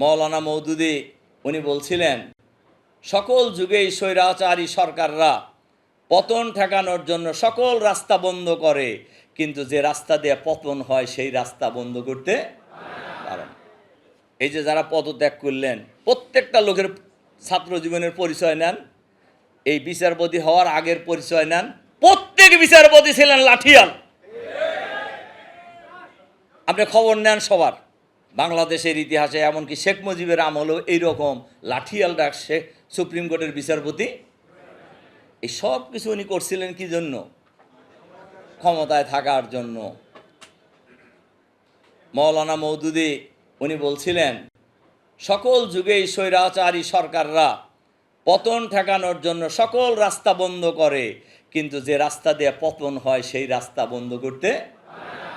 মৌলানা মৌদুদি, উনি বলছিলেন, সকল যুগেই স্বৈরাচারী সরকাররা পতন ঠেকানোর জন্য সকল রাস্তা বন্ধ করে, কিন্তু যে রাস্তা দিয়ে পতন হয়, সেই রাস্তা বন্ধ করতে পারে এই যে যারা পদত্যাগ করলেন, প্রত্যেকটা লোকের ছাত্র জীবনের পরিচয় নেন, এই বিচারপতি হওয়ার আগের পরিচয় নেন, প্রত্যেক বিচারপতি ছিলেন লাঠিয়াল। আপনি খবর নেন সবার। বাংলাদেশের ইতিহাসে এমনকি শেখ মুজিবের আমলেও এইরকম লাঠিয়াল ডাক শেখ সুপ্রিম কোর্টের বিচারপতি? এই সব কিছু উনি করছিলেন কি জন্য? ক্ষমতায় থাকার জন্য। মৌলানা মৌদুদি উনি বলছিলেন, সকল যুগেই স্বৈরাচারী সরকাররা পতন ঠেকানোর জন্য সকল রাস্তা বন্ধ করে, কিন্তু যে রাস্তা দিয়ে পতন হয় সেই রাস্তা বন্ধ করতে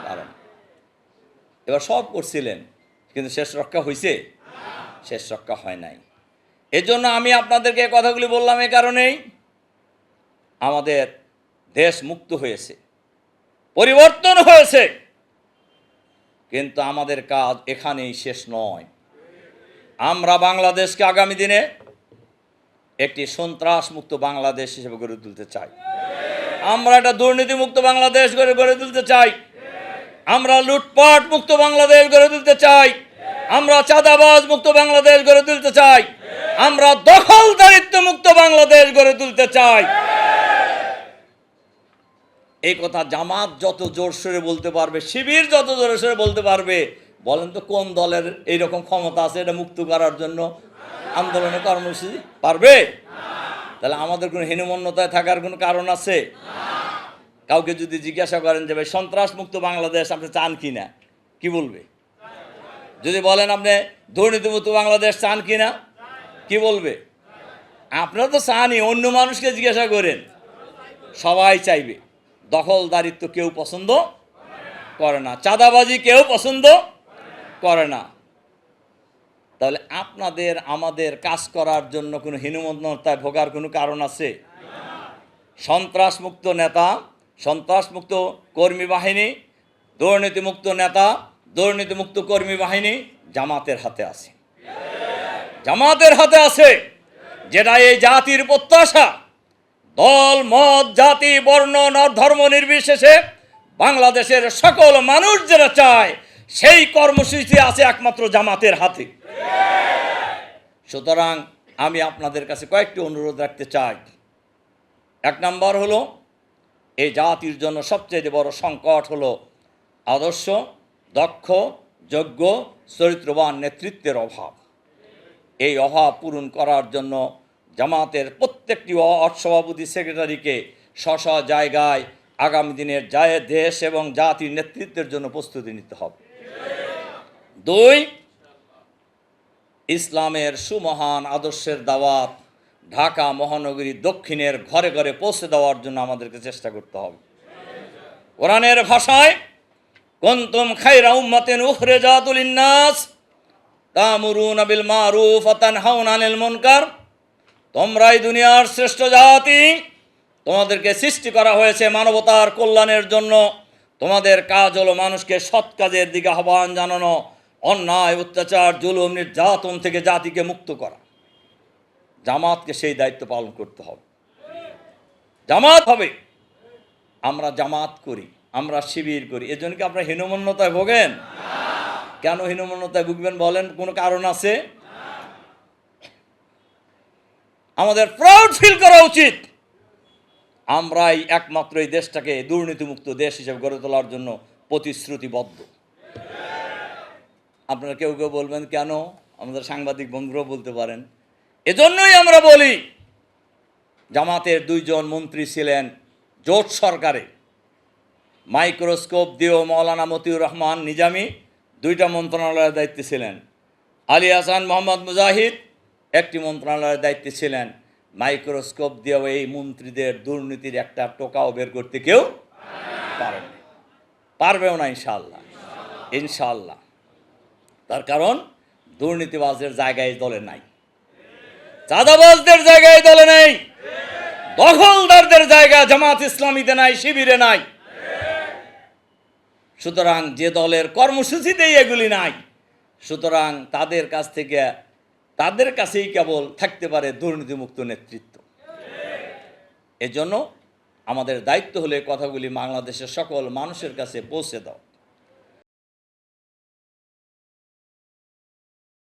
পারেন এবার সব করছিলেন। কিন্তু শেষ রক্ষা হয়েছে শেষ রক্ষা হয় নাই। এজন্য আমি আপনাদেরকে এই কথাগুলি বললাম এ কারণেই আমাদের দেশ মুক্ত হয়েছে, পরিবর্তন হয়েছে, কিন্তু আমাদের কাজ এখানেই শেষ নয়। আমরা বাংলাদেশকে আগামী দিনে একটি সন্ত্রাস মুক্ত বাংলাদেশ হিসেবে গড়ে তুলতে চাই। আমরা একটা দুর্নীতিমুক্ত বাংলাদেশ গড়ে গড়ে তুলতে চাই। আমরা লুটপাট মুক্ত বাংলাদেশ গড়ে তুলতে চাই। আমরা চাঁদাবাজ মুক্ত বাংলাদেশ গড়ে তুলতে চাই। আমরা দখল দখলদারিত্ব মুক্ত বাংলাদেশ গড়ে তুলতে চাই। এই কথা জামাত যত জোর সরে বলতে পারবে, শিবির যত জোরে সরে বলতে পারবে, বলেন তো কোন দলের এইরকম ক্ষমতা আছে এটা মুক্ত করার জন্য আন্দোলনের কর্মসূচি পারবে? তাহলে আমাদের কোনো হীনমন্যতায় থাকার কোনো কারণ আছে? কাউকে যদি জিজ্ঞাসা করেন যে, ভাই সন্ত্রাস মুক্ত বাংলাদেশ আপনি চান কি না কি বলবে? যদি বলেন, আপনি দুর্নীতিমুক্ত বাংলাদেশ চান কি না কি বলবে? আপনারা তো চানই, অন্য মানুষকে জিজ্ঞাসা করেন। সবাই চাইবে। দখলদারিত্ব কেউ পছন্দ করে না। চাঁদাবাজি কেউ পছন্দ করে না। তাহলে আপনাদের, আমাদের কাজ করার জন্য কোনো হীনমন্যতায় ভোগার কোনো কারণ আছে? সন্ত্রাসমুক্ত নেতা সন্ত্রাসমুক্ত কর্মী বাহিনী, দুর্নীতিমুক্ত নেতা, দুর্নীতিমুক্ত কর্মী বাহিনী জামাতের হাতে আছে। জামাতের হাতে আছে যেটা এই জাতির প্রত্যাশা। দল, মত, জাতি, বর্ণ ধর্ম নির্বিশেষে বাংলাদেশের সকল মানুষ যেটা চায়, সেই কর্মসূচি আছে একমাত্র জামাতের হাতে। সুতরাং আমি আপনাদের কাছে কয়েকটি অনুরোধ রাখতে চাই। এক নম্বর হলো এই জাতির জন্য সবচেয়ে বড় সংকট হলো আদর্শ, দক্ষ, যোগ্য, চরিত্রবান নেতৃত্বের অভাব। এই অভাব পূরণ করার জন্য জামাতের প্রত্যেকটি সভাপতি সেক্রেটারিকে স্ব জায়গায় আগামী দিনের যায় দেশ এবং জাতির নেতৃত্বের জন্য প্রস্তুতি নিতে হবে। দুই, ইসলামের সুমহান আদর্শের দাওয়াত ঢাকা মহানগরী দক্ষিণের ঘরে ঘরে পৌঁছে দেওয়ার জন্য আমাদেরকে চেষ্টা করতে হবে। কোরআনের ভাষায়, কন্তুম খাইরা উম্মাতিন উখরিজাতুল লিন্নাস, তামুরুনা বিল মারুফ ওয়া তানহাউনা আনিল মুনকার তোমরাই দুনিয়ার শ্রেষ্ঠ জাতি, তোমাদেরকে সৃষ্টি করা হয়েছে মানবতার কল্যাণের জন্য, তোমাদের কাজ হলো মানুষকে সৎ কাজের দিকে আহ্বান জানানো, অন্যায়, অত্যাচার, জুলুম, নির্যাতন থেকে জাতিকে মুক্ত করা। জামাতকে সেই দায়িত্ব পালন করতে হবে। জামাত হবে। আমরা জামাত করি, আমরা শিবির করি। এজন্য কি আপনারা হীনমন্যতায় ভোগেন? কেন হীনমন্যতায় ভুগবেন বলেন? কোনো কারণ আছে? আমাদের প্রাউড ফিল করা উচিত। আমরাই একমাত্র এই দেশটাকে দুর্নীতিমুক্ত দেশ হিসেবে গড়ে তোলার জন্য প্রতিশ্রুতিবদ্ধ। আপনারা কেউ কেউ বলবেন, কেন? আমাদের সাংবাদিক বন্ধুরাও বলতে পারেন। এজন্যই আমরা বলি, জামাতের দুইজন মন্ত্রী ছিলেন জোট সরকারে। মাইক্রোস্কোপ দিয়েও মৌলানা মতিউর রহমান নিজামি দুইটা মন্ত্রণালয়ের দায়িত্বে ছিলেন। আলী হাসান মোহাম্মদ মুজাহিদ একটি মন্ত্রণালয়ের দায়িত্বে ছিলেন। মাইক্রোস্কোপ দিয়েও এই মন্ত্রীদের দুর্নীতির একটা টোকাও বের করতে কেউ পারে পারবেও না ইনশাল্লাহ ইনশাল্লাহ তার কারণ দুর্নীতিবাজের জায়গায় দলে নাই। চাঁদাবাজদের জায়গায় দলে নেই। দখলদারদের জায়গা জামাত ইসলামীতে নাই, শিবিরে নাই। সুতরাং যে দলের কর্মসূচিতেই এগুলি নাই, সুতরাং তাদের কাছ থেকে, তাদের কাছেই কেবল থাকতে পারে দুর্নীতিমুক্ত নেতৃত্ব। এজন্য আমাদের দায়িত্ব হলে কথাগুলি বাংলাদেশের সকল মানুষের কাছে পৌঁছে দাও